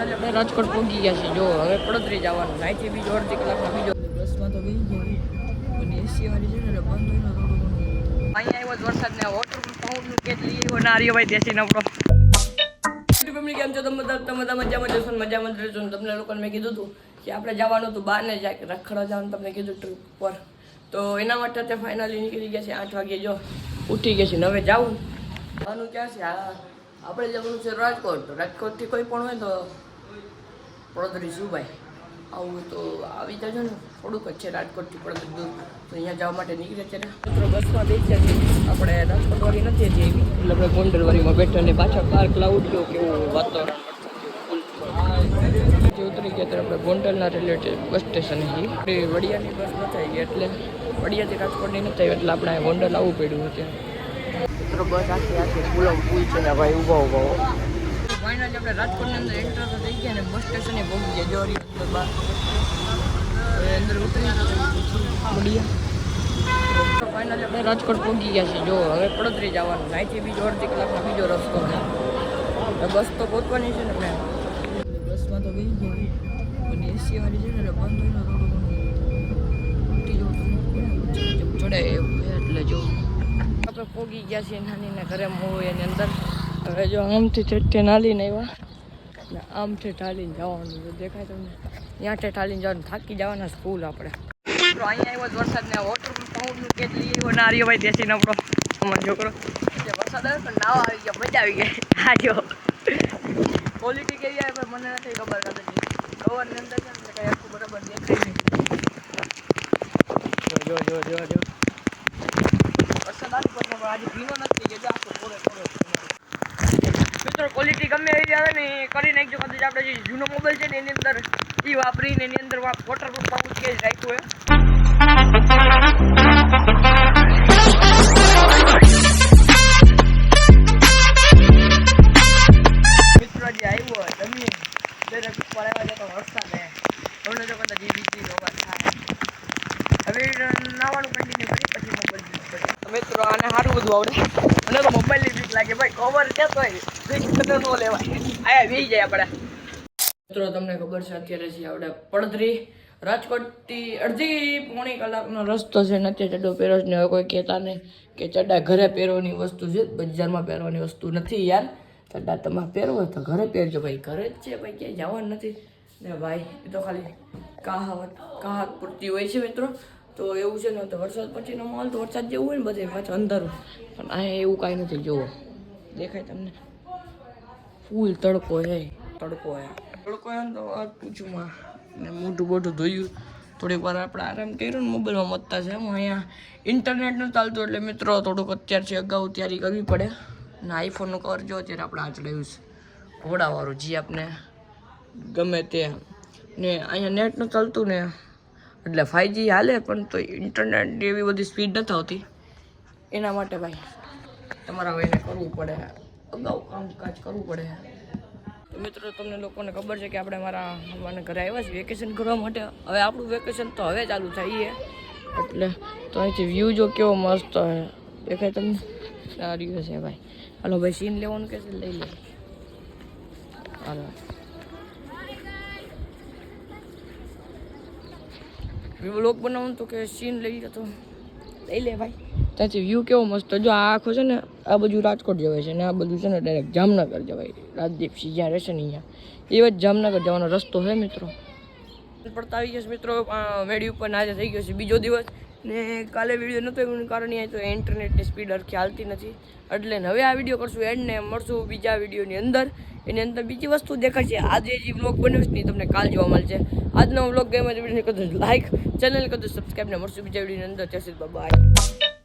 Finally આપણે રાજકોટ પહોંચી ગયા છીએ. જો હવે પડોતરી જવાનું. અહીંથી બીજો અડધી કલાકમાં બીજો. બસમાં તો બેસી જાય અને એસી વાળી છે ને એટલે બંધ હોય ને અહીંયા આવ્યો જ વરસાદ ને વોટર પાઉન્ડનું કેટલી આવ્યો ના રહ્યો ભાઈ દેશી નબળો. ફેમિલી કેમ છો? તમે તમે મજામાં જશો મજામાં જ રહેશો તમને લોકોને મેં કીધું હતું કે આપણે જવાનું હતું બહાર ને જાય રખડવા જવાનું તમને કીધું ટ્રીપ પર તો એના માટે તે ફાઇનલી નીકળી ગયા છે આઠ વાગે જો ઉઠી ગયા છે હવે જાવું જવાનું ક્યાં છે? આપણે જવાનું છે રાજકોટ. તો રાજકોટથી કોઈ પણ હોય તો પડોદરી શું આવું તો આવી જજો ને થોડુંક જ છે રાજકોટથી પડોદરી દૂર. તો અહીંયા જવા માટે નીકળે છે ને. મિત્રો બસમાં બેસ્યા છીએ. આપણે રાજકોટ વાળી નથી હજી એવી એટલે આપણે ગોંડલ વાળીમાં બેઠા ને પાછા કાર ક્લાઉડ ગયો કેવું વાતાવરણ? જે ઉતરી ગયા ત્યારે આપણે ગોંડલના રિલેટેડ બસ સ્ટેશન છે વડિયાની બસ નથી ગઈ એટલે વડિયાથી રાજકોટની નથી એટલે આપણે ગોંડલ આવવું પડ્યું હતું મિત્રો બસ આખી આખી ફૂલો પુલ છે ને ભાઈ ઊભા ઊભા ફાઇનલી આપણે રાજકોટની અંદર એન્ટર થઈ ગયા ને બસ સ્ટેશને પહોંચી ગયા. જોરી હવે અંદર ઉતરી ફાઇનલી આપણે રાજકોટ પહોંચી ગયા છીએ. જો, હવે પડતરી જવાનું. અહીંથી બીજો અડધી કલાકનો બીજો રસ્તો બસ તો પહોંચવાની છે ને આપણે બસમાં તો બેસી ગઈ અને એસી વાળી છે ને એટલે બંધ હોય ને ચડે એવું એટલે જો. આપણે પોગી ગયા છીએ નાની ઘરે મોય એની અંદર. હવે જો આમથી ઠેઠે નાલીને આવ્યા. ને આમથી ઠાલીને જવાનું દેખાય તમને? ત્યાંથી ઢાલીને જવાનું. થાકી જવાના સ્કૂલ આપણે. તો અહીંયા આવ્યો જ વરસાદ ને વોટર પાઉન્ડનું કેટલી આવ્યો ના રહ્યો ભાઈ દેશી નબળો છોકરો. વરસાદ આવ્યો પણ નાવા આવી ગયા, મજા આવી ગઈ. આ જો. ક્વોલિટી કેવી આવે મને નથી ખબર કવરની અંદર છે ને એટલે કંઈ આખું બરાબર દેખાય નહીં જો જો જો જો વરસાદ આવી પણ આજે ભીનો નથી થઈ ગયો આખો પૂરે પૂરો મિત્રો એવી આવે ને એ કરી નાખજો કદાચ આપણે જે જૂનો મોબાઈલ છે ને એની અંદર એ વાપરીને એની અંદર વોટરપ્રૂફ પાઉચ કે રાખ્યું હોય. મિત્રો જે આવ્યો હોય જમીન જરાક ઉપર આવ્યા જતો વરસાદ હે તમને તો કદાચ એ બીજી અવાજ થાય. હવે નાવાનું કન્ટિન્યુ કરી પછી મોબાઈલ મિત્રો આને સારું બધું આવડે. મને તો મોબાઈલની બીક લાગે ભાઈ કવર છે તોય. બીક તને ન લેવાય વી જાય આપણે મિત્રો, તમને ખબર છે, અત્યારે છે આપણે પડધરી. રાજકોટથી અડધી પોણી કલાકનો રસ્તો છે ને અત્યારે ચડ્ડો પહેરો જ નહીં કોઈ કહેતા નહીં કે ચડ્ડા ઘરે પહેરવાની વસ્તુ છે. બજારમાં પહેરવાની વસ્તુ નથી યાર. ચડ્ડા તમારે પહેરવો તો ઘરે પહેરજો ભાઈ. ઘરે જ છે ભાઈ, ક્યાંય જવાનું નથી. ને ભાઈ, એ તો ખાલી કહાવત કહાવત પૂરતી હોય છે મિત્રો. તો એવું છે ને, તો વરસાદ પછીનો માહોલ તો વરસાદ જેવું હોય ને બધે પાછું અંધારું. પણ આ એવું કાંઈ નથી, જુઓ. દેખાય તમને. ફૂલ તડકો હે તડકો હે તડકો હે તો વાત પૂછું માં ને મોઢું બોઢું ધોયું. થોડીક વાર આપણે આરામ કર્યો ને મોબાઈલમાં મતતા છે. હું અહીંયા ઇન્ટરનેટ ન ચાલતું એટલે મિત્રો થોડુંક અત્યારથી અગાઉ તૈયારી કરવી પડે. ને આઈફોનનું કવર જો અત્યારે આપણે આ ચડાવ્યું છે ઘોડાવાળું જે આપણે ગમે તે. ને અહીંયા નેટ ન ચાલતું ને. એટલે ફાઈવજી હાલે પણ તો ઇન્ટરનેટ એવી બધી સ્પીડ નથી આવતી. એના માટે ભાઈ તમારા એને કરવું પડે. અગાઉ કામકાજ કરવું પડે. મિત્રો, તમને લોકોને ખબર છે કે આપણે મારા મામાના ઘરે આવ્યા છીએ વેકેશન કરવા માટે. હવે આપણું વેકેશન તો હવે ચાલુ થાય એટલે તો અહીંથી વ્યૂ જો કેવો મસ્ત હોય દેખાય તમને? સારું છે ભાઈ. હાલો ભાઈ સીન લેવાનું કે છે? લઈ લે. હાલો. બ્લોક બનાવવાનું તો કે સીન લઈ તો. લઈ લે ભાઈ. ત્યાંથી વ્યૂ કેવો મસ્ત. જો આ આખો છે ને, આ બધું રાજકોટ જવાય છે ને, આ બધું છે ને ડાયરેક્ટ જામનગર જવાય. રાજદીપસિંહ જ્યાં રહેશે ને અહીંયા. એવા જ જામનગર જવાનો રસ્તો છે મિત્રો. પડતા આવી જશે મિત્રો મેળી ઉપર આજે થઈ ગયો છે બીજો દિવસ. ને કાલે વીડિયો નહોતો એનું કારણ એ તો ઇન્ટરનેટની સ્પીડ હરખી હાલતી નથી. એટલે હવે આ વીડિયો કરશું એન્ડ ને મળશું બીજા વિડીયોની અંદર. એની અંદર બીજી વસ્તુ દેખાશે. આજે જે વ્લોગ ને એ તમને કાલ જોવા મળશે. આજનો વ્લોગ ગમે તો વીડિયો કદો લાઈક ચેનલ કદો સબસ્ક્રાઈબ ને મળશું બીજા વિડીયોની અંદર. શ્રી બાય